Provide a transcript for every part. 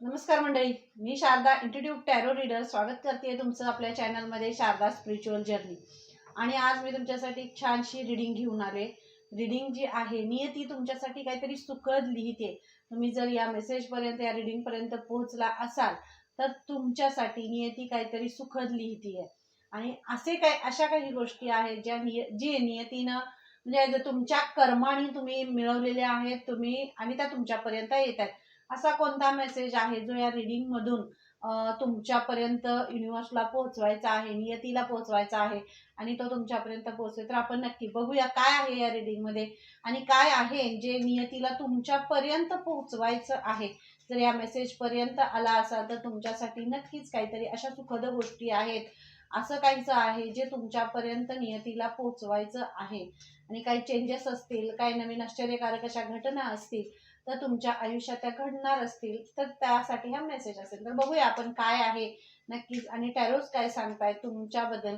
नमस्कार मंडळी मी शारदा इंट्रोड्यूट टॅरो रीडर स्वागत करते तुमचं आपल्या चॅनलमध्ये शारदा स्पिरिच्युअल जर्नी आणि आज मी तुमच्यासाठी छानशी रिडिंग घेऊन आले. रिडिंग जी आहे नियती तुमच्यासाठी काहीतरी सुखद लिहिते तुम्ही जर या मेसेजपर्यंत या रिडिंगपर्यंत पोहोचला असाल तर तुमच्यासाठी नियती काहीतरी सुखद लिहितीये. आणि असे काय अशा काही गोष्टी आहेत ज्या निय जी नियतीनं म्हणजे तुमच्या कर्माने तुम्ही मिळवलेल्या आहेत तुम्ही आणि त्या तुमच्यापर्यंत येत आहेत असा कोणता मेसेज आहे जो या रिडिंग मधून तुमच्यापर्यंत युनिव्हर्सला पोहोचवायचा आहे नियतीला पोहोचवायचा आहे आणि तो तुमच्यापर्यंत पोहोचेल तर आपण नक्की बघूया काय आहे या रिडिंगमध्ये आणि काय आहे जे नियतीला तुमच्यापर्यंत पोहोचवायचं आहे. जर या मेसेज पर्यंत आला असाल तर तुमच्यासाठी नक्कीच काहीतरी अशा सुखद गोष्टी आहेत. असं काहीच आहे जे तुमच्यापर्यंत नियतीला पोहोचवायचं आहे. आणि काही चेंजेस असतील काही नवीन आश्चर्यकारक अशा घटना असतील तर तुमच्या आयुष्यात त्या घडणार असतील तर त्यासाठी हा मेसेज असेल. तर बघूया आपण काय आहे नक्कीच. आणि टॅरोज काय सांगताय तुमच्याबद्दल?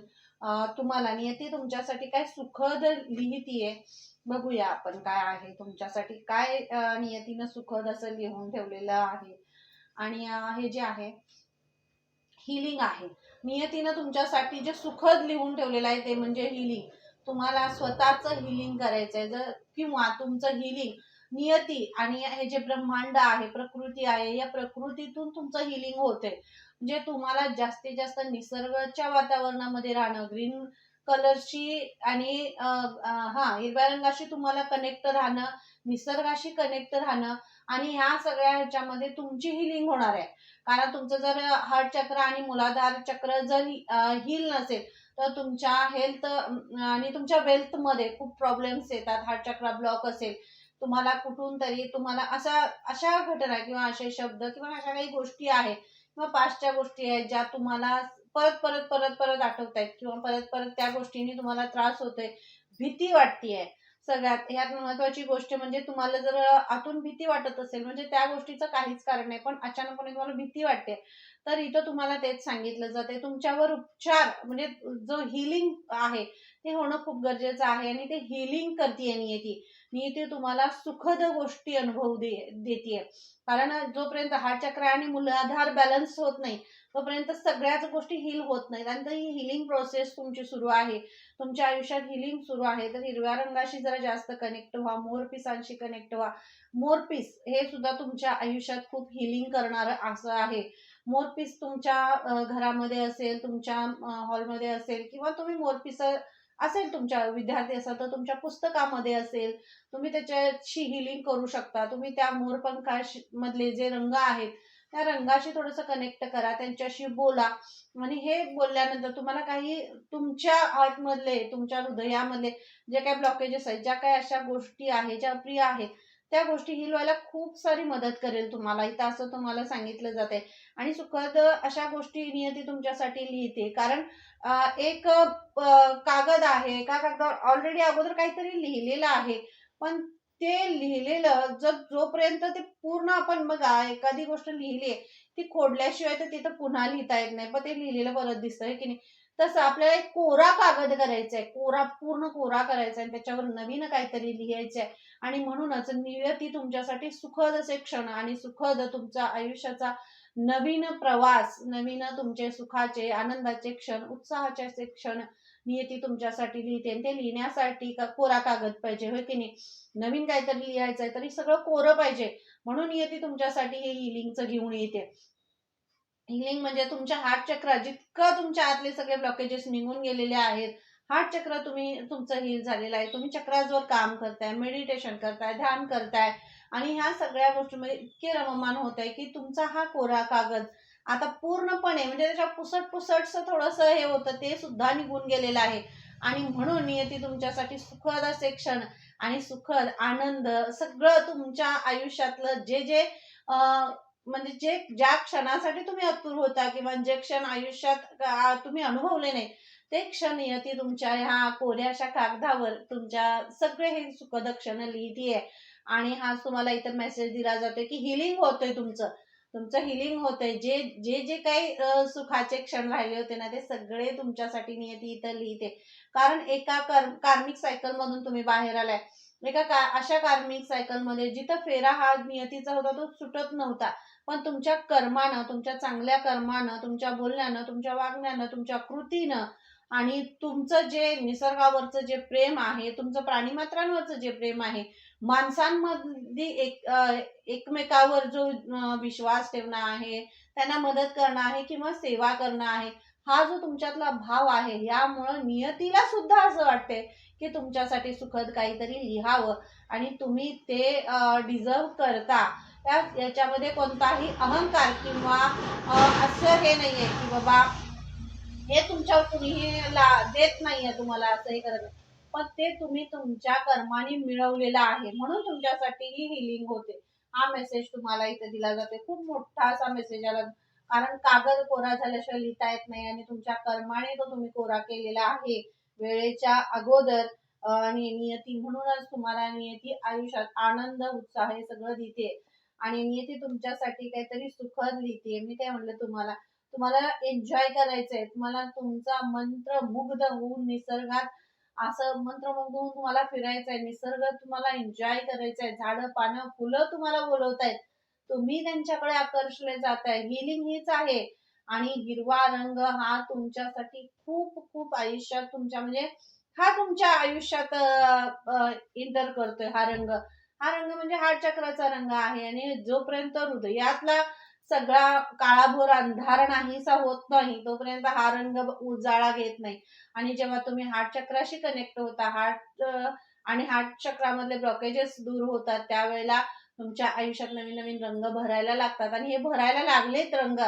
तुम्हाला नियती तुमच्यासाठी काय सुखद लिहितीये बघूया आपण काय आहे तुमच्यासाठी. काय नियतीनं सुखद असं लिहून ठेवलेलं आहे? आणि हे जे आहे हिलिंग आहे. नियतीनं तुमच्यासाठी जे सुखद लिहून ठेवलेलं आहे ते म्हणजे हिलिंग तुम्हाला स्वतःचं हिलिंग करायचं आहे जर किंवा तुमचं हिलिंग नियती आणि हे जे ब्रह्मांड आहे प्रकृती आहे या प्रकृतीतून तुमचं हिलिंग होते म्हणजे तुम्हाला जास्तीत जास्त निसर्गाच्या वातावरणामध्ये राहणं ग्रीन कलरशी आणि हा हिरव्या रंगाशी तुम्हाला कनेक्ट राहणं निसर्गाशी कनेक्ट राहणं आणि ह्या सगळ्या ह्याच्यामध्ये तुमची हिलिंग होणार आहे. कारण तुमचं जर हार्ट चक्र आणि मुलाधार चक्र जर हिल नसेल तर तुमच्या हेल्थ आणि तुमच्या वेल्थमध्ये खूप प्रॉब्लेम्स येतात. हार्ट चक्र ब्लॉक असेल तुम्हाला कुठून तरी तुम्हाला असा अशा घटना किंवा असे शब्द किंवा अशा काही गोष्टी आहेत किंवा पाचच्या गोष्टी आहेत ज्या तुम्हाला परत परत परत परत आठवत आहेत किंवा परत परत त्या गोष्टींनी तुम्हाला त्रास होतोय भीती वाटतीये. सगळ्यात ह्यात महत्वाची गोष्ट म्हणजे तुम्हाला जर आतून भीती वाटत असेल म्हणजे त्या गोष्टीचं काहीच कारण नाही पण अचानकपणे तुम्हाला भीती वाटते तर इथं तुम्हाला तेच सांगितलं जाते तुमच्यावर उपचार म्हणजे जो हिलिंग आहे ते होणं खूप गरजेचं आहे आणि ते हिलिंग करते मी इथे तुम्हाला सुखद गोष्टी अनुभव दे देते कारण जोपर्यंत हा चक्र आणि मूलाधार बॅलन्स होत नाही तोपर्यंत सगळ्याच गोष्टी हिल होत नाहीत. आणि ही हिलिंग प्रोसेस तुमची सुरू आहे तुमच्या आयुष्यात हिलिंग सुरू आहे तर हिरव्या रंगाशी जरा जास्त कनेक्ट व्हा मोरपिसांशी कनेक्ट व्हा. मोरपीस हे सुद्धा तुमच्या आयुष्यात खूप हिलिंग करणारं असं आहे. मोरपीस तुमच्या घरामध्ये असेल तुमच्या हॉलमध्ये असेल किंवा तुम्ही मोरपिस असेल तुमच्या विद्यार्थी असाल तर तुमच्या पुस्तकामध्ये असेल तुम्ही त्याच्याशी हिलिंग करू शकता. तुम्ही त्या मोरपंखा मधले जे रंग आहेत त्या रंगाशी थोडंसं कनेक्ट करा त्यांच्याशी बोला. आणि हे बोलल्यानंतर तुम्हाला काही तुमच्या आर्टमधले तुमच्या हृदयामधले जे काही ब्लॉकेजेस आहेत ज्या काही अशा गोष्टी आहेत ज्या प्रिय आहेत त्या गोष्टी हिल व्हायला खूप सारी मदत करेल तुम्हाला. इथं असं तुम्हाला सांगितलं जाते आणि सुखद अशा गोष्टी नियती तुमच्यासाठी लिहिते. कारण एक कागद आहे. एका कागदावर ऑलरेडी अगोदर काहीतरी लिहिलेलं आहे. पण ते लिहिलेलं जर जोपर्यंत ते पूर्ण आपण बघा एखादी गोष्ट लिहिली ती खोडल्याशिवाय तर तिथं पुन्हा लिहिता येत नाही. पण ते लिहिलेलं परत दिसतंय की नाही. तसं आपल्याला एक कोरा कागद करायचा आहे कोरा पूर्ण कोरा करायचा आहे आणि त्याच्यावर नवीन काहीतरी लिहायचंय. आणि म्हणूनच नियती तुमच्यासाठी सुखद असे क्षण आणि सुखद तुमचा आयुष्याचा नवीन प्रवास नवीन तुमचे सुखाचे आनंदाचे क्षण उत्साहाचे असे क्षण नियती तुमच्यासाठी लिहिते. आणि ते लिहिण्यासाठी का कोरा कागद पाहिजे होय की नाही? नवीन काहीतरी लिहायचंय तरी सगळं कोरं पाहिजे. म्हणून नियती तुमच्यासाठी हे हिलिंगचं घेऊन येते. हिलिंग म्हणजे तुमच्या हार्ट चक्र जितकं तुमच्या आतले सगळे ब्लॉकेजेस निघून गेलेले आहेत हार्ट चक्र तुम्ही तुमचं हिल झालेलं आहे. तुम्ही चक्राजवर काम करताय मेडिटेशन करताय ध्यान करताय. आणि ह्या सगळ्या गोष्टीमध्ये इतके रममान होत आहे की तुमचा हा कोरा कागद आता पूर्णपणे म्हणजे त्याच्या पुसट पुसटचं थोडंसं हे होतं ते सुद्धा निघून गेलेलं आहे. आणि म्हणून नियती तुमच्यासाठी सुखद असे क्षण आणि सुखद आनंद सगळं तुमच्या आयुष्यातलं जे जे अं, म्हणजे जे ज्या क्षणासाठी तुम्ही अतुर होता किंवा जे क्षण आयुष्यात तुम्ही अनुभवले नाही ते क्षण नियती तुमच्या ह्या कोऱ्याशा कागदावर तुमच्या सगळे हे सुखद क्षण लिहितीये. आणि हा तुम्हाला इतर मेसेज दिला जातोय की हिलिंग होतोय तुमचं. तुमचं हिलिंग होतंय. जे जे जे काही सुखाचे क्षण राहिले होते ना ते सगळे तुमच्यासाठी नियती इथं लिहिते. कारण एका कर्म कार्मिक सायकल मधून तुम्ही बाहेर आलाय. एका का अशा कार्मिक सायकलमध्ये जिथं फेरा हा नियतीचा होता तो सुटत नव्हता. पण तुमच्या कर्मानं तुमच्या चांगल्या कर्मानं तुमच्या बोलण्यानं तुमच्या वागण्यानं तुमच्या कृतीनं आणि तुमचं जे निसर्गावरचं जे प्रेम आहे तुमचं प्राणीमात्रांवरचं जे प्रेम आहे माणसांमध्ये एक एकमेकावर जो विश्वास ठेवणं आहे त्यांना मदत करणं आहे किंवा सेवा करणं आहे हा जो तुमच्यातला भाव आहे यामुळं नियतीला सुद्धा असं वाटते की तुमच्यासाठी सुखद काहीतरी लिहावं आणि तुम्ही ते डिझर्व करता. त्या याच्यामध्ये कोणताही अहंकार किंवा असं हे नाहीये की बाबा हे तुमच्यावर कुणीही ला देत नाहीये तुम्हाला असं हे करत नाही. पण ते तुम्ही तुमच्या कर्माने मिळवलेलं आहे म्हणून तुमच्यासाठी ही हिलिंग होते. हा मेसेज तुम्हाला इथे दिला जाते खूप मोठा असा मेसेज आला. कारण कागद कोरा झाल्याशिवाय लिहिता येत नाही आणि तुमच्या कर्माने तो तुम्ही कोरा केलेला आहे. वेळेच्या अगोदर आणि नियती म्हणूनच तुम्हाला नियती आयुष्यात आनंद उत्साह हे सगळं देते आणि मी ती तुमच्यासाठी काहीतरी सुखद लिहिते मी काय म्हणलं तुम्हाला? तुम्हाला एन्जॉय करायचंय. तुम्हाला तुमचा मंत्र मुग्ध होऊन निसर्गात असं मंत्रमुग्ध होऊन तुम्हाला फिरायचंय. निसर्ग तुम्हाला एन्जॉय करायचंय. झाडं पानं फुलं तुम्हाला बोलवतायत. तुम्ही त्यांच्याकडे आकर्षले जात आहे हिलिंग हीच आहे. आणि हिरवा रंग हा तुमच्यासाठी खूप खूप आयुष्यात तुमच्या म्हणजे हा तुमच्या आयुष्यात इंटर करतोय हा रंग. हा रंग म्हणजे हार्ट चक्राचा रंग आहे आणि जोपर्यंत हृदयातला सगळा काळाभोर अंधार नाहीसा होत नाही तोपर्यंत हा रंग उजाळा घेत नाही. आणि जेव्हा तुम्ही हार्ट चक्राशी कनेक्ट होता हार्ट आणि हार्ट चक्रामधले ब्लॉकेजेस दूर होतात त्यावेळेला तुमच्या आयुष्यात नवीन नवीन रंग भरायला लागतात. आणि हे भरायला लागलेत रंग.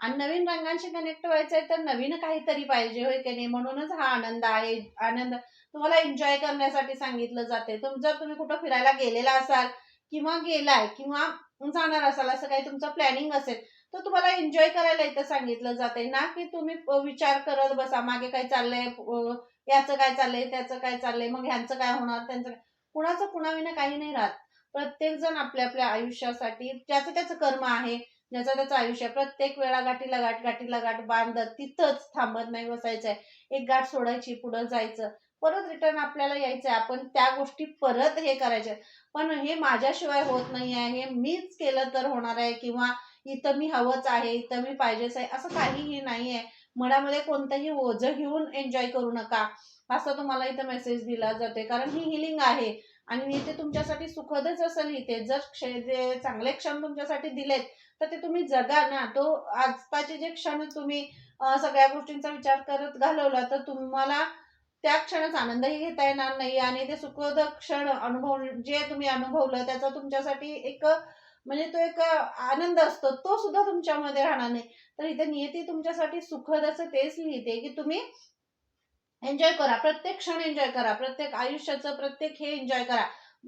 आणि नवीन रंगांशी कनेक्ट व्हायचंय तर नवीन काहीतरी पाहिजे होय की नाही? म्हणूनच हा आनंद आहे आनंद तुम्हाला एन्जॉय करण्यासाठी सांगितलं जाते. जर तुम्ही कुठं फिरायला गेलेला असाल किंवा गेलाय किंवा जाणार असाल असं काही तुमचं प्लॅनिंग असेल तर तुम्हाला एन्जॉय करायला इथं सांगितलं जाते. ना की तुम्ही विचार करत बसा मागे काय चाललंय याचं काय चाललंय त्याचं काय चाललंय मग ह्यांचं काय होणार त्यांचं काय? कुणाचं कुणाविना काही नाही राहत. प्रत्येक जण आपल्या आपल्या आयुष्यासाठी ज्याचं त्याचं कर्म आहे ज्याचं त्याचं आयुष्य आहे. प्रत्येक वेळा गाठीला गाठ गाठीला गाठ बांधत तिथंच थांबत नाही बसायचंय. एक गाठ सोडायची पुढं जायचं. परत रिटर्न आपल्याला यायचंय. आपण त्या गोष्टी परत हे करायच्या. पण हे माझ्याशिवाय होत नाही आहे हे मीच केलं तर होणार आहे किंवा इथं मी हवंच आहे इथं मी पाहिजेच आहे असं काहीही नाही आहे मनामध्ये कोणतंही ओझं घेऊन एन्जॉय करू नका. असं तुम्हाला इथं मेसेज दिला जाते कारण ही हिलिंग आहे. आणि मी ते तुमच्यासाठी सुखदच असं इथे जर क्षे जे चांगले क्षण तुमच्यासाठी दिलेत तर ते तुम्ही जगा ना. तो आजपाचे जे क्षण तुम्ही सगळ्या गोष्टींचा विचार करत घालवला तर तुम्हाला त्या क्षणाचा आनंदही घेता येणार नाही आणि ते सुखद क्षण अनुभव जे तुम्ही अनुभवलं त्याचा तुमच्यासाठी एक म्हणजे तो एक आनंद असतो तो सुद्धा तुमच्यामध्ये राहणार नाही. तर इथे नियती तुमच्यासाठी सुखद असं तेच लिहिते की तुम्ही एन्जॉय करा प्रत्येक क्षण एन्जॉय करा प्रत्येक आयुष्याचं प्रत्येक हे एन्जॉय करा.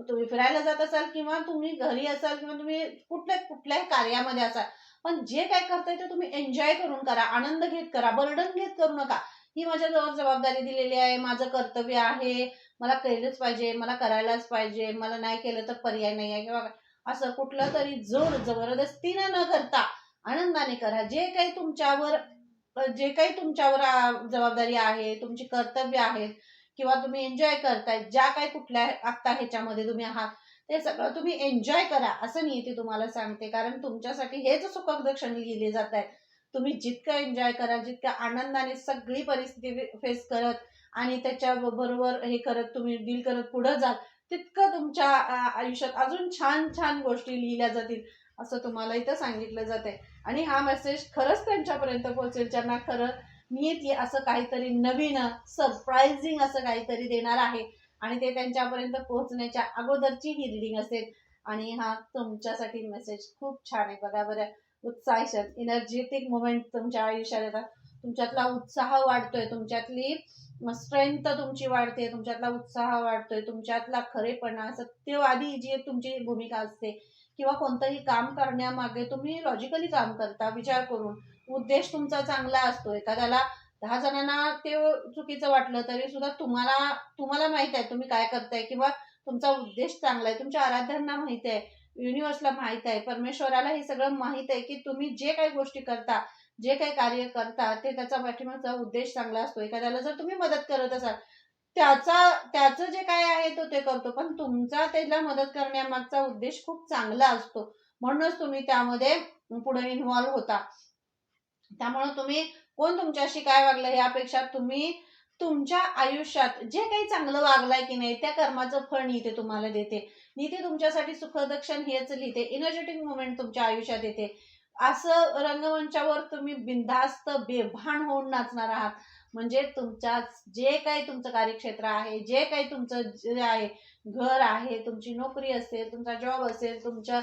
तुम्ही फिरायला जात असाल किंवा तुम्ही घरी असाल किंवा तुम्ही कुठल्या कुठल्याही कार्यामध्ये असाल पण जे काय करताय ते तुम्ही एन्जॉय करून करा आनंद घेत करा बर्डन घेत करू नका. ही माझ्याजवळ जबाबदारी दिलेली आहे माझं कर्तव्य आहे मला केलंच पाहिजे मला करायलाच पाहिजे मला नाही केलं तर पर्याय नाही आहे. किंवा असं कुठलं तरी जोर जबरदस्तीनं न करता आनंदाने करा. जे काही तुमच्यावर जे काही तुमच्यावर जबाबदारी आहे तुमची कर्तव्य आहेत किंवा तुम्ही एन्जॉय करताय ज्या काही कुठल्या आत्ता ह्याच्यामध्ये तुम्ही आहात ते सगळं तुम्ही एन्जॉय करा असं नियती तुम्हाला सांगते. कारण तुमच्यासाठी हेच सुखद क्षण लिहिले जात आहेत तुम्ही जितकं एन्जॉय करा जितक्या आनंदाने सगळी परिस्थिती फेस करत आणि त्याच्या बरोबर हे करत तुम्ही डील करत पुढे जाल तितकं तुमच्या आयुष्यात अजून छान छान गोष्टी लिहिल्या जातील असं तुम्हाला इथं सांगितलं जाते आणि हा मेसेज खरंच त्यांच्यापर्यंत पोहोचेल ज्यांना खरं नियती असं काहीतरी नवीन सरप्राइझिंग असं काहीतरी देणार आहे. आणि ते त्यांच्यापर्यंत पोहोचण्याच्या अगोदरची ही रिडिंग असेल. आणि हा तुमच्यासाठी मेसेज खूप छान आहे. बघा बरं. उत्साह एनर्जेटिक मुवमेंट तुमच्या आयुष्यात येतात. तुमच्यातला उत्साह वाढतोय तुमच्यातली स्ट्रेंथ तुमची वाढते तुमच्यातला उत्साह वाढतोय तुमच्यातला खरेपणा सत्यवादी जी तुमची भूमिका असते किंवा कोणतंही काम करण्यामागे तुम्ही लॉजिकली काम करता विचार करून. उद्देश तुमचा चांगला असतो. एखाद्याला दहा जणांना ते चुकीचं वाटलं तरी सुद्धा तुम्हाला तुम्हाला माहीत आहे तुम्ही काय करताय किंवा तुमचा उद्देश चांगला आहे तुमच्या आराध्यांना माहीत आहे. युनिव्हर्सला माहीत आहे. परमेश्वराला हे सगळं माहीत आहे की तुम्ही जे काही गोष्टी करता जे काही कार्य करता ते त्याचा पाठिंबाचा उद्देश चांगला असतो. एखाद्याला जर तुम्ही मदत करत असाल त्याचा त्याचं जे काय आहे तो ते करतो. पण तुमचा त्याला मदत करण्यामागचा उद्देश खूप चांगला असतो. म्हणूनच तुम्ही त्यामध्ये पुढे इन्व्हॉल्व्ह होता. त्यामुळे तुम्ही कोण तुमच्याशी काय वागलं यापेक्षा तुम्ही तुमच्या आयुष्यात जे काही चांगलं वागलाय की नाही त्या कर्माचं फळ नीते तुम्हाला देते. नीते तुमच्यासाठी सुखदक्षण हेच लिहिते. एनर्जेटिक मुवमेंट तुमच्या आयुष्यात येते. असं रंगमंचावर तुम्ही बिनधास्त बेभान होऊन नाचणार आहात. म्हणजे तुमच्या जे काही तुमचं कार्यक्षेत्र आहे जे काही तुमचं जे आहे घर आहे तुमची नोकरी असेल तुमचा जॉब असेल तुमच्या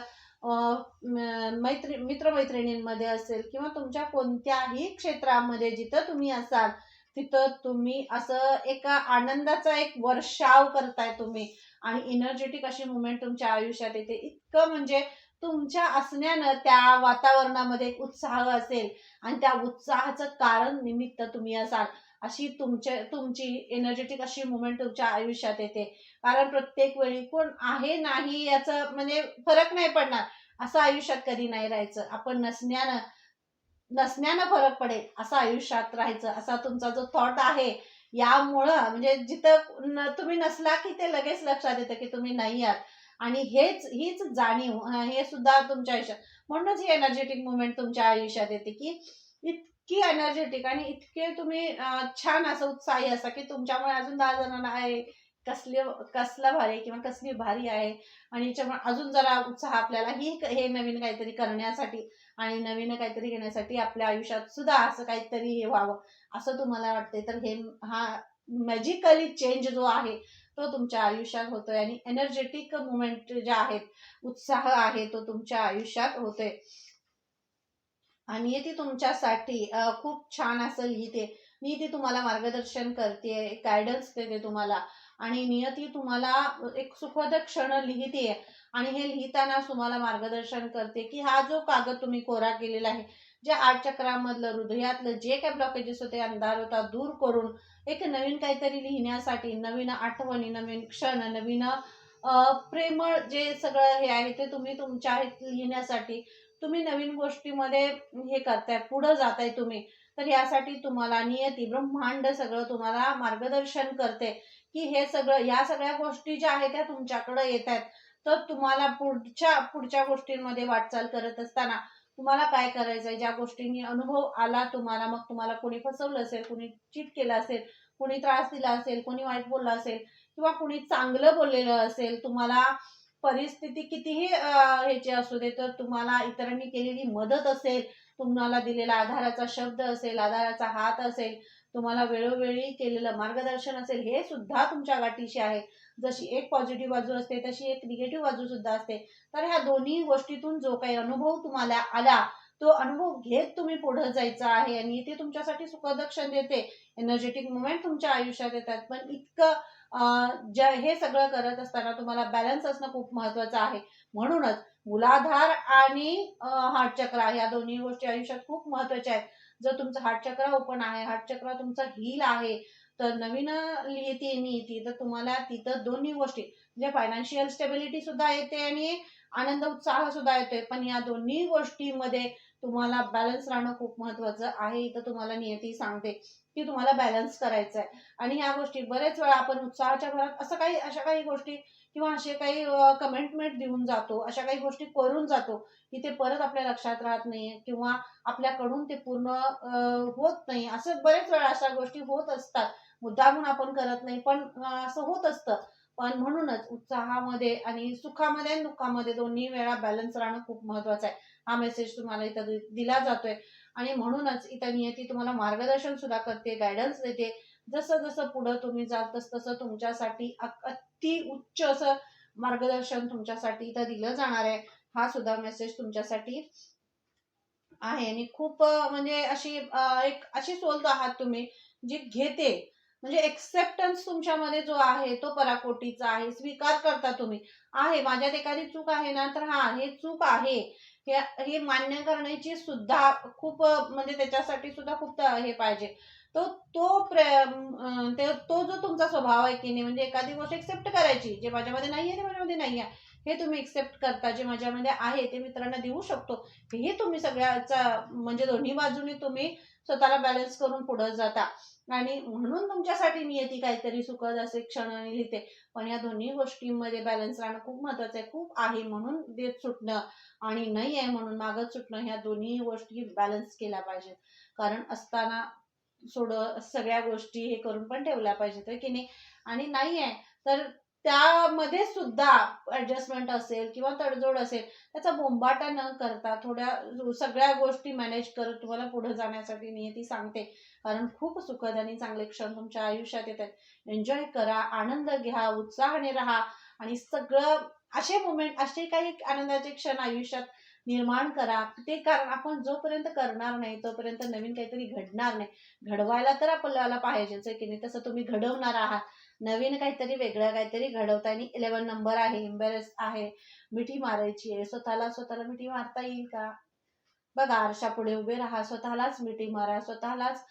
मैत्री मित्रमैत्रिणींमध्ये असेल किंवा तुमच्या कोणत्याही क्षेत्रामध्ये जिथं तुम्ही असाल तिथं तुम्ही असं एका आनंदाचा एक वर्षाव करताय तुम्ही. आणि एनर्जेटिक अशी मुवमेंट तुमच्या आयुष्यात येते. इतकं म्हणजे तुमच्या असण्यानं त्या वातावरणामध्ये एक उत्साह असेल. आणि त्या उत्साहाचं कारण निमित्त तुम्ही असाल. अशी तुमच्या तुमची एनर्जेटिक अशी मुवमेंट तुमच्या आयुष्यात येते. कारण प्रत्येक वेळी कोण आहे नाही याचं म्हणजे फरक नाही पडणार. असं आयुष्यात कधी नाही राहायचं. आपण नसण्यानं नसण्यानं फरक पडेल असं आयुष्यात राहायचं असा तुमचा जो थॉट आहे यामुळं म्हणजे जिथं तुम्ही नसला की ते लगेच लक्षात येतं की तुम्ही नाही आहात. आणि हेच हीच जाणीव हे सुद्धा तुमच्या आयुष्यात म्हणूनच ही एनर्जेटिक मुवमेंट तुमच्या आयुष्यात येते की इतकी एनर्जेटिक आणि इतके तुम्ही छान असं उत्साही असा की तुमच्यामुळे अजून दहा जणांना आहे कसले कसला भारी किंवा कसली भारी आहे. आणि याच्यामुळे अजून जरा उत्साह आपल्याला ही हे नवीन काहीतरी करण्यासाठी आणि नवीन काहीतरी घेण्यासाठी आपल्या आयुष्यात सुद्धा असं काहीतरी हे व्हावं. असं तुम्हाला वाटते तर हे हा मॅजिकली चेंज जो आहे तो तुमच्या आयुष्यात होतोय. आणि एनर्जेटिक मुवमेंट ज्या आहेत उत्साह आहे तो तुमच्या आयुष्यात होतोय. आणि ती तुमच्यासाठी खूप छान असं लिहिते. मी ती तुम्हाला मार्गदर्शन करते. गायडन्स देते तुम्हाला. आणि नियती तुम्हाला एक सुखद क्षण लिहिते. आणि हे लिहिताना तुम्हाला मार्गदर्शन करते की हा जो कागद तुम्ही कोरा केलेला आहे जे आठ चक्रामधलं हृदयातलं जे काही ब्लॉकेजेस होते अंधार होता दूर करून एक नवीन काहीतरी लिहिण्यासाठी नवीन आठवणी नवीन क्षण नवीन प्रेमळ जे सगळं हे आहे ते तुम्ही तुमच्या लिहिण्यासाठी तुम्ही नवीन गोष्टीमध्ये हे करताय पुढं जाताय तुम्ही. तर यासाठी तुम्हाला नियती ब्रह्मांड सगळं तुम्हाला मार्गदर्शन करते. की हे सगळं या सगळ्या गोष्टी ज्या आहेत त्या तुमच्याकडे येत आहेत. तर तुम्हाला पुढच्या पुढच्या गोष्टींमध्ये वाटचाल करत असताना तुम्हाला काय करायचंय? ज्या गोष्टींनी अनुभव आला तुम्हाला मग तुम्हाला कोणी फसवलं असेल कोणी चीट केलं असेल कोणी त्रास दिला असेल कोणी वाईट बोललं असेल किंवा कोणी चांगलं बोललेलं असेल तुम्हाला परिस्थिती कितीही ह्याची असू दे तर तुम्हाला इतरांनी केलेली मदत असेल तुम्हाला दिलेला आधाराचा शब्द असेल आधाराचा हात असेल तुम्हाला वेळोवेळी केलेलं मार्गदर्शन असेल हे सुद्धा तुमच्या गाठीशी आहे. जशी एक पॉझिटिव्ह बाजू असते तशी एक निगेटिव्ह बाजू सुद्धा असते. तर ह्या दोन्ही गोष्टीतून जो काही अनुभव तुम्हाला आला तो अनुभव घेत तुम्ही पुढे जायचा आहे आणि ते तुमच्यासाठी सुखद क्षण देते. एनर्जेटिक मुवमेंट तुमच्या आयुष्यात येतात. पण इतकं अं, ज्या हे सगळं करत असताना तुम्हाला बॅलन्स असणं खूप महत्वाचं आहे. म्हणूनच मुलाधार आणि हार्ट चक्र या दोन्ही गोष्टी आयुष्यात खूप महत्त्वाच्या आहेत. जर तुमचं हार्ट चक्र ओपन आहे हार्ट चक्र तुमचं हील आहे तर नवीन लिहिते नीती तर तुम्हाला तिथं दोन्ही गोष्टी म्हणजे फायनान्शियल स्टेबिलिटी सुद्धा येते आणि आनंद उत्साह सुद्धा येतोय. पण या दोन्ही गोष्टीमध्ये तुम्हाला बॅलन्स राहणं खूप महत्वाचं आहे. इथं तुम्हाला नियती सांगते की तुम्हाला बॅलन्स करायचं आहे आणि या गोष्टी बरेच वेळा आपण उत्साहाच्या भरात असं काही अशा काही गोष्टी किंवा असे काही कमेंटमेंट देऊन जातो अशा काही गोष्टी करून जातो की ते परत आपल्या लक्षात राहत नाही किंवा आपल्याकडून ते पूर्ण होत नाही. असं बरेच वेळा अशा गोष्टी होत असतात. मुद्दामून आपण करत नाही पण असं होत असतं. पण म्हणूनच उत्साहामध्ये आणि सुखामध्ये आणि दुःखामध्ये दोन्ही वेळा बॅलन्स राहणं खूप महत्वाचं आहे. हा मेसेज तुम्हाला इथं दिला जातोय. आणि म्हणूनच इथं नियती तुम्हाला मार्गदर्शन सुद्धा करते गायडन्स देते. जसं जसं पुढं तुम्ही जाल तस तसं तुमच्यासाठी अति उच्च असं मार्गदर्शन तुमच्यासाठी इथं दिलं जाणार आहे. हा सुद्धा मेसेज तुमच्यासाठी आहे. आणि खूप म्हणजे अशी एक अशी सोल आहात तुम्ही जी घेते. म्हणजे एक्सेप्टन्स तुमच्यामध्ये जो आहे तो पराकोटीचा आहे स्वीकार करता तुम्ही. आहे माझ्यात एखादी चूक आहे ना तर हा हे चूक आहे. हे मान्य करण्याची सुद्धा खूप म्हणजे त्याच्यासाठी सुद्धा खूप हे पाहिजे. तो तो ते- तो जो तुमचा स्वभाव आहे की नाही म्हणजे एखादी गोष्ट एक्सेप्ट करायची जे माझ्यामध्ये नाही आहे ते माझ्यामध्ये नाही आहे हे तुम्ही एक्सेप्ट करता जे माझ्यामध्ये आहे ते मित्रांना देऊ शकतो. हे तुम्ही सगळ्याचा म्हणजे दोन्ही बाजूने तुम्ही स्वतःला बॅलन्स करून पुढे जाता. आणि म्हणून तुमच्यासाठी नियती काहीतरी सुखद असे क्षण लिहिते. पण या दोन्ही गोष्टींमध्ये बॅलन्स राहणं खूप महत्वाचं आहे खूप आहे म्हणून देत सुटणं आणि नाही आहे म्हणून मागत सुटणं ह्या दोन्ही गोष्टी बॅलन्स केल्या पाहिजेत. कारण असताना सोड सगळ्या गोष्टी हे करून पण ठेवल्या पाहिजेत की नाही? आणि नाही आहे तर त्यामध्ये सुद्धा ऍडजस्टमेंट असेल किंवा तडजोड असेल त्याचा बोंबाटा न करता थोड्या सगळ्या गोष्टी मॅनेज करत तुम्हाला पुढे जाण्यासाठी मी ती सांगते. कारण खूप सुखद आणि चांगले क्षण तुमच्या आयुष्यात येत आहेत. एन्जॉय करा आनंद घ्या उत्साहाने राहा आणि सगळं असे मुमेंट असे काही आनंदाचे क्षण आयुष्यात निर्माण करा. ते कारण आपण जोपर्यंत करणार नाही तोपर्यंत नवीन काहीतरी घडणार नाही. घडवायला तर आपल्याला पाहिजेच आहे की नाही तसं तुम्ही घडवणार आहात. नवीन काहीतरी वेगळं काहीतरी घडवता आणि इलेवन नंबर आहे इम्बॅरेस आहे मिठी मारायची आहे. स्वतःला स्वतःला मिठी मारता येईल का? बघा आरशा पुढे उभे राहा स्वतःलाच मिठी मारा स्वतःलाच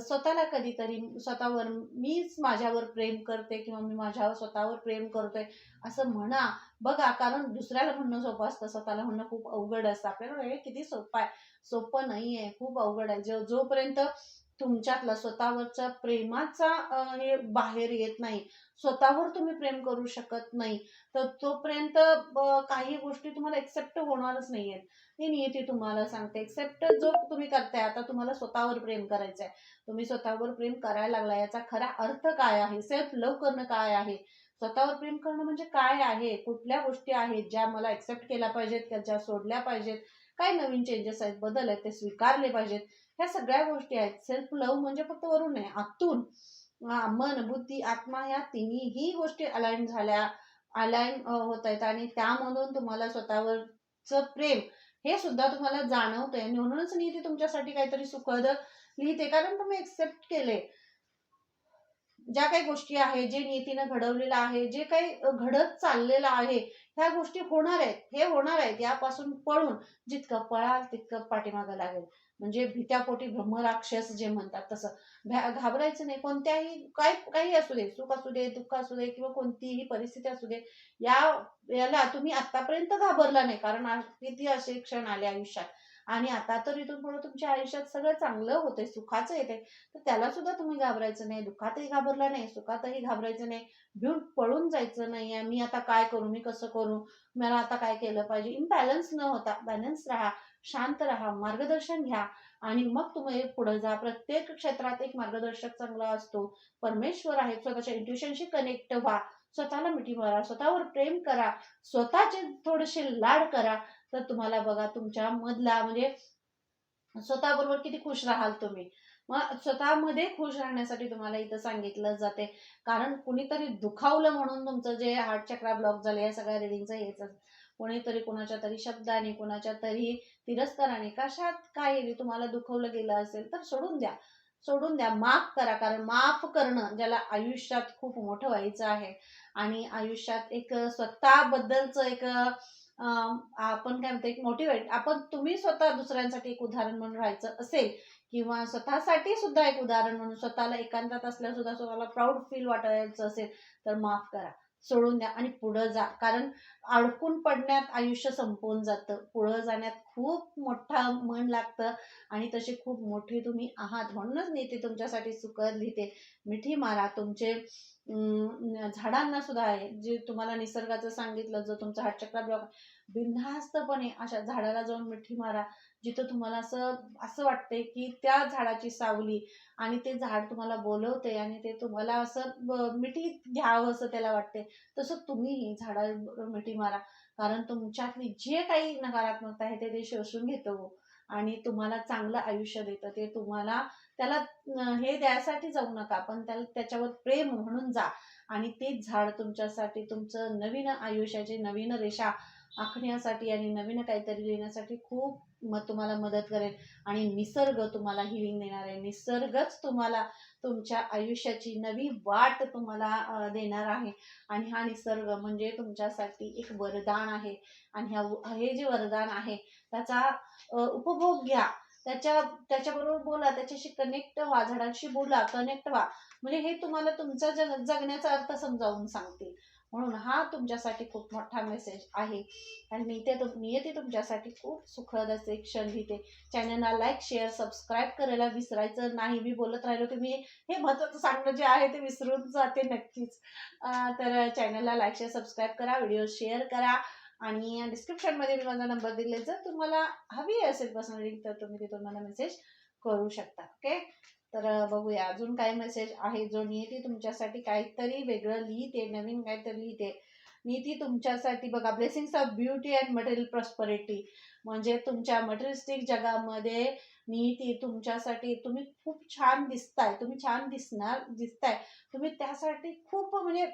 स्वतःला कधीतरी स्वतःवर मीच माझ्यावर प्रेम करते किंवा मी माझ्यावर स्वतःवर प्रेम करतोय असं म्हणा. बघा कारण दुसऱ्याला म्हणणं सोपं असतं स्वतःला म्हणणं खूप अवघड असतं. आपल्याला हे किती सोपं आहे. सोपं नाही आहे खूप अवघड आहे. जो जोपर्यंत तुमच्यातला स्वतःवरचा प्रेमाचा हे बाहेर येत नाही स्वतःवर तुम्ही प्रेम करू शकत नाही. तर तोपर्यंत काही गोष्टी तुम्हाला एक्सेप्ट होणारच नाहीयेत. मी नियती तुम्हाला सांगते. एक्सेप्ट जो तुम्ही करताय आता तुम्हाला स्वतःवर प्रेम करायचं आहे तुम्ही स्वतःवर प्रेम करायला लागला याचा खरा अर्थ काय आहे? सेल्फ लव्ह करणं काय आहे? स्वतःवर प्रेम करणं म्हणजे काय आहे? कुठल्या गोष्टी आहेत ज्या मला एक्सेप्ट केल्या पाहिजेत त्या ज्या सोडल्या पाहिजेत? काय नवीन चेंजेस आहेत? बदल आहेत? ते स्वीकारले पाहिजेत? ह्या सगळ्या गोष्टी आहेत. सेल्फ लव्ह म्हणजे फक्त वरून नाही आतून. मन बुद्धी आत्मा या तिन्ही गोष्टी अलाइन झाल्या अलाइन होत आहेत. आणि त्यामधून तुम्हाला स्वतःवरचं प्रेम हे सुद्धा तुम्हाला जाणवतंय. म्हणूनच मी ते तुमच्यासाठी काहीतरी सुखद लिहिते. कारण तुम्ही एक्सेप्ट केले. ज्या काही गोष्टी आहे जे नीतीनं घडवलेलं आहे जे काही घडत चाललेलं आहे ह्या गोष्टी होणार आहेत हे होणार आहेत यापासून पळून जितकं पळाल तितकं पाठीमागं लागेल. म्हणजे भीत्यापोटी ब्रह्मराक्षस जे म्हणतात तसं. घाबरायचं नाही कोणत्याही काय काही असू दे सुख असू दे दुःख असू दे किंवा कोणतीही परिस्थिती असू दे या याला तुम्ही आतापर्यंत घाबरला नाही कारण किती असे क्षण आले आयुष्यात. आणि आता तर इथून पुढे तुमच्या आयुष्यात सगळं चांगलं होतंय सुखाचं येते तर त्याला सुद्धा तुम्ही घाबरायचं नाही. दुःखातही घाबरला नाही सुखातही घाबरायचं नाही. भिऊन पळून जायचं नाही मी आता काय करू? मी कसं करू? मला आता काय केलं पाहिजे? इम्बॅलन्स न होता बॅलन्स राहा शांत राहा मार्गदर्शन घ्या. आणि मग तुम्ही पुढे जा. प्रत्येक क्षेत्रात एक मार्गदर्शक चांगला असतो. परमेश्वर आहे. स्वतःच्या इंट्युशनशी कनेक्ट व्हा. स्वतःला मिठी मारा स्वतःवर प्रेम करा स्वतःचे थोडेसे लाड करा. तर तुम्हाला बघा तुमच्या मधला म्हणजे स्वतःबरोबर किती खुश राहाल तुम्ही. मग स्वतःमध्ये खुश राहण्यासाठी तुम्हाला इथं सांगितलं जाते. कारण कुणीतरी दुखावलं म्हणून तुमचं जे हार्ट चक्रा ब्लॉक झालं या सगळ्या रिडिंगचं यायचं कोणीतरी कोणाच्या तरी शब्दाने कुणाच्या तरी तिरस्काराने कशात काय तुम्हाला दुखवलं गेलं असेल तर सोडून द्या. सोडून द्या माफ करा. कारण माफ करणं ज्याला आयुष्यात खूप मोठं व्हायचं आहे. आणि आयुष्यात एक स्वतःबद्दलचं एक आपण काय म्हणतो एक मोटिवेट आपण तुम्ही स्वतः दुसऱ्यांसाठी एक उदाहरण म्हणून राहायचं असेल किंवा स्वतःसाठी सुद्धा एक उदाहरण म्हणून स्वतःला एकांतात असल्या सुद्धा स्वतःला प्राऊड फील वाटायचं असेल तर माफ करा सोडून द्या आणि पुढं जा. कारण अडकून पडण्यात आयुष्य संपवून जातं. पुढं जाण्यात खूप मोठा मन लागतं आणि तसे खूप मोठे तुम्ही आहात. म्हणूनच नेते तुमच्यासाठी सुखद लिहिते. मिठी मारा तुमचे झाडांना सुद्धा आहे. जे तुम्हाला निसर्गाचं सांगितलं जो तुमचा हातचक्रा ब्लॉक बिनधास्तपणे अशा झाडाला जाऊन मिठी मारा जिथं तुम्हाला असं असं वाटतंय की त्या झाडाची सावली आणि ते झाड तुम्हाला बोलवते आणि ते तुम्हाला असं मिठी घ्यावं असं त्याला वाटते तसं तुम्हीही झाडाबरोबर मिठी मारा. कारण तुमच्यातली जे काही नकारात्मकता आहे ते ते शोषून घेतो हो. आणि तुम्हाला चांगलं आयुष्य देतं. ते तुम्हाला त्याला हे द्यायसाठी जाऊ नका पण त्याला त्याच्यावर प्रेम म्हणून जा. आणि तेच झाड तुमच्यासाठी तुमचं नवीन आयुष्याची नवीन रेषा आखण्यासाठी आणि नवीन काहीतरी देण्यासाठी खूप म तुम्हाला मदत करेल. आणि निसर्ग तुम्हाला हिलिंग देणार आहे. निसर्गच तुम्हाला तुमच्या आयुष्याची नवी वाट तुम्हाला देणार आहे. आणि हा निसर्ग म्हणजे तुमच्यासाठी एक वरदान आहे. आणि ह्या हे जे वरदान आहे त्याचा उपभोग घ्या. त्याच्या त्याच्याबरोबर बोला त्याच्याशी कनेक्ट व्हा झाडांशी बोला कनेक्ट व्हा. म्हणजे हे तुम्हाला तुमचा जग जगण्याचा अर्थ समजावून सांगतील. म्हणून हा तुमच्यासाठी खूप मोठा मेसेज आहे. आणि मी ते तुम नियती तुमच्यासाठी खूप सुखद असे क्षण लिहिते. चॅनलला लाईक शेअर सबस्क्राईब करायला विसरायचं नाही. मी बोलत राहिलो की मी हे महत्त्वाचं सांगणं जे आहे ते विसरून जाते नक्कीच. तर चॅनलला लाईक शेअर सबस्क्राईब करा व्हिडिओ शेअर करा. आणि डिस्क्रिप्शनमध्ये मी माझा नंबर दिले जर तुम्हाला हवी असेल पर्सनल लिंक तर तुम्ही तिथून मला मेसेज करू शकता ओके तर बघूया. अजून काय मेसेज आहे जो नियती तुमच्यासाठी काहीतरी वेगळं लिहिते नवीन काहीतरी लिहिते. नीती तुमच्यासाठी बघा blessings of beauty and material prosperity म्हणजे तुमच्या मटेरिस्टिक जगामध्ये नीती तुमच्यासाठी तुम्ही खूप छान दिसताय. तुम्ही छान दिसणार दिसताय. तुम्ही त्यासाठी खूप म्हणजे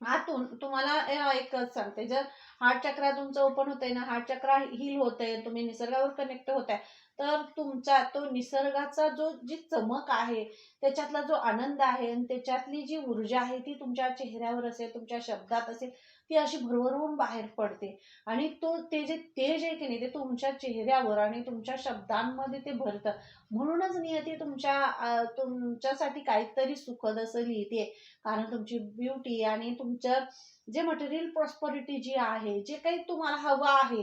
आतून तुम्हाला एक एकच सांगते. जर हार्ट चक्रा तुमचं ओपन होतंय ना हार्ट चक्रा हील होतंय तुम्ही निसर्गावर कनेक्ट होत आहे तर तुमचा तो निसर्गाचा जो जी चमक आहे त्याच्यातला जो आनंद आहे आणि त्याच्यातली जी ऊर्जा आहे ती तुमच्या चेहऱ्यावर असेल तुमच्या शब्दात असेल ती अशी भरभरून बाहेर पडते. आणि तो ते जे तेज आहे की नाही ते तुमच्या चेहऱ्यावर आणि तुमच्या शब्दांमध्ये ते भरतं. म्हणूनच नियती तुमच्या तुमच्यासाठी काहीतरी सुखद असं लिहिते कारण तुमची ब्युटी आणि तुमचं जे मटेरियल प्रॉस्परिटी जी आहे जे काही तुम्हाला हवं आहे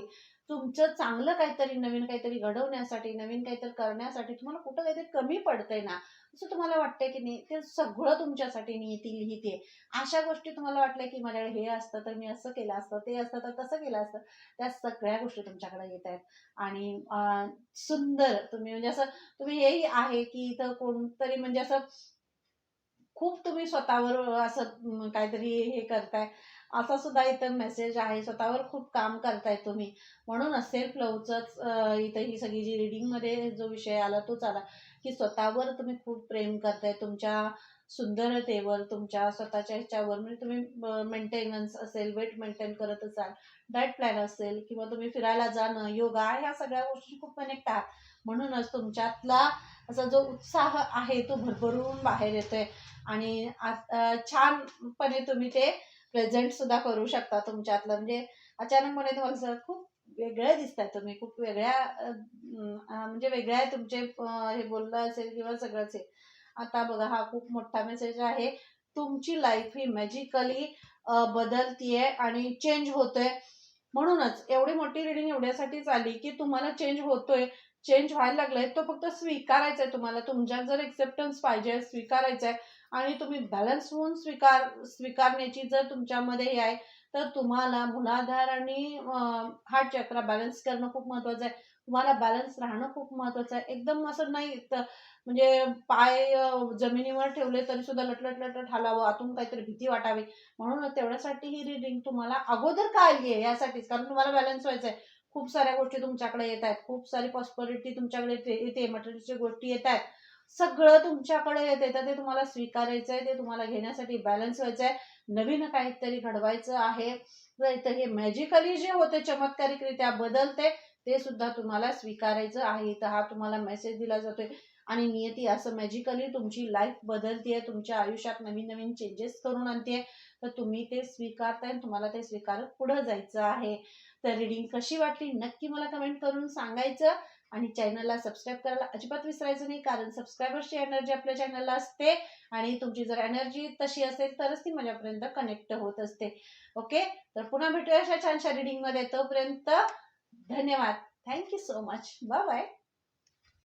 तुमचं चांगलं काहीतरी नवीन काहीतरी घडवण्यासाठी नवीन काहीतरी करण्यासाठी तुम्हाला कुठं काहीतरी कमी पडतंय ना. असं तुम्हाला वाटतंय की नाही? ते सगळं तुमच्यासाठी नियती लिहिते. अशा गोष्टी तुम्हाला वाटल्या की माझ्याकडे हे असतं तर मी असं केलं असतं ते असतं तर तसं केलं असतं. त्या सगळ्या गोष्टी तुमच्याकडे येत आहेत. आणि सुंदर तुम्ही म्हणजे असं तुम्ही हेही आहे की इथं कोणतरी म्हणजे असं खूप तुम्ही स्वतःवर असं काहीतरी हे करताय. असा सुद्धा इथं मेसेज आहे स्वतःवर खूप काम करताय तुम्ही. म्हणून सेल्फ लवचंच इथं ही सगळी जी रिडिंगमध्ये जो विषय आला तोच आला. की स्वतःवर तुम्ही खूप प्रेम करताय तुमच्या सुंदरतेवर तुमच्या स्वतःच्या ह्याच्यावर म्हणजे तुम्ही मेंटेनन्स असेल वेट मेंटेन करत असाल डाएट प्लॅन असेल किंवा तुम्ही फिरायला जाणं योगा ह्या सगळ्या गोष्टी खूप कनेक्ट आहात. म्हणूनच तुमच्यातला असा जो उत्साह आहे तो भरभरून बाहेर येतोय आणि छानपणे तुम्ही ते प्रेझेंट सुद्धा करू शकता तुमच्यातलं. म्हणजे अचानकपणे तुम्हाला खूप वेगळे दिसताय तुम्ही खूप वेगळ्या म्हणजे वेगळ्या तुमचे हे बोलणं असेल किंवा सगळंच आहे. आता बघा हा खूप मोठा मेसेज आहे. तुमची लाईफ ही मॅजिकली बदलतीये आणि चेंज होतोय. म्हणूनच एवढी मोठी रिडिंग एवढ्यासाठीच आली की तुम्हाला चेंज होतोय. चेंज व्हायला लागलाय तो फक्त स्वीकारायचा आहे तुम्हाला. तुमच्यात जर एक्सेप्टन्स पाहिजे स्वीकारायचा आहे आणि तुम्ही बॅलन्स होऊन स्वीकार स्वीकारण्याची जर तुमच्यामध्ये हे आहे तर तुम्हाला मुलाधार आणि हार्ट चक्रा बॅलन्स करणं खूप महत्वाचं आहे. तुम्हाला बॅलन्स राहणं खूप महत्वाचं आहे. एकदम असं नाही तर म्हणजे पाय जमिनीवर ठेवले तरी सुद्धा लटलट लटलट हलावं आतून काहीतरी भीती वाटावी. म्हणून तेवढ्यासाठी ही रिडिंग तुम्हाला अगोदर का आली आहे यासाठीच. कारण तुम्हाला बॅलन्स व्हायचं आहे. खूप साऱ्या गोष्टी तुमच्याकडे येत आहेत. खूप सारी पॉसिबिलिटी तुमच्याकडे येते- येते मटेरियलच्या गोष्टी येत आहेत. सगळं तुमच्याकडे येते तर ते तुम्हाला स्वीकारायचं आहे ते तुम्हाला घेण्यासाठी बॅलन्स व्हायचं आहे नवीन काहीतरी घडवायचं आहे तर हे मॅजिकली जे होते चमत्कारिकरित्या बदलते ते सुद्धा तुम्हाला स्वीकारायचं आहे. तर हा तुम्हाला मेसेज दिला जातोय. आणि नियती असं मॅजिकली तुमची लाईफ बदलतीये तुमच्या आयुष्यात नवीन नवीन चेंजेस करून आणते तर तुम्ही ते स्वीकारताय तुम्हाला ते स्वीकारत पुढे जायचं आहे. तर रिडिंग कशी वाटली? नक्की मला कमेंट करून सांगायचं. आणि चॅनलला सबस्क्राईब करायला अजिबात विसरायचं नाही कारण सबस्क्रायबर्सची एनर्जी आपल्या चॅनलला असते आणि तुमची जर एनर्जी तशी असेल तरच ती माझ्यापर्यंत कनेक्ट होत असते. ओके तर पुन्हा भेटूया अशा छानशा रिडिंगमध्ये तोपर्यंत धन्यवाद. Thank you so much bye bye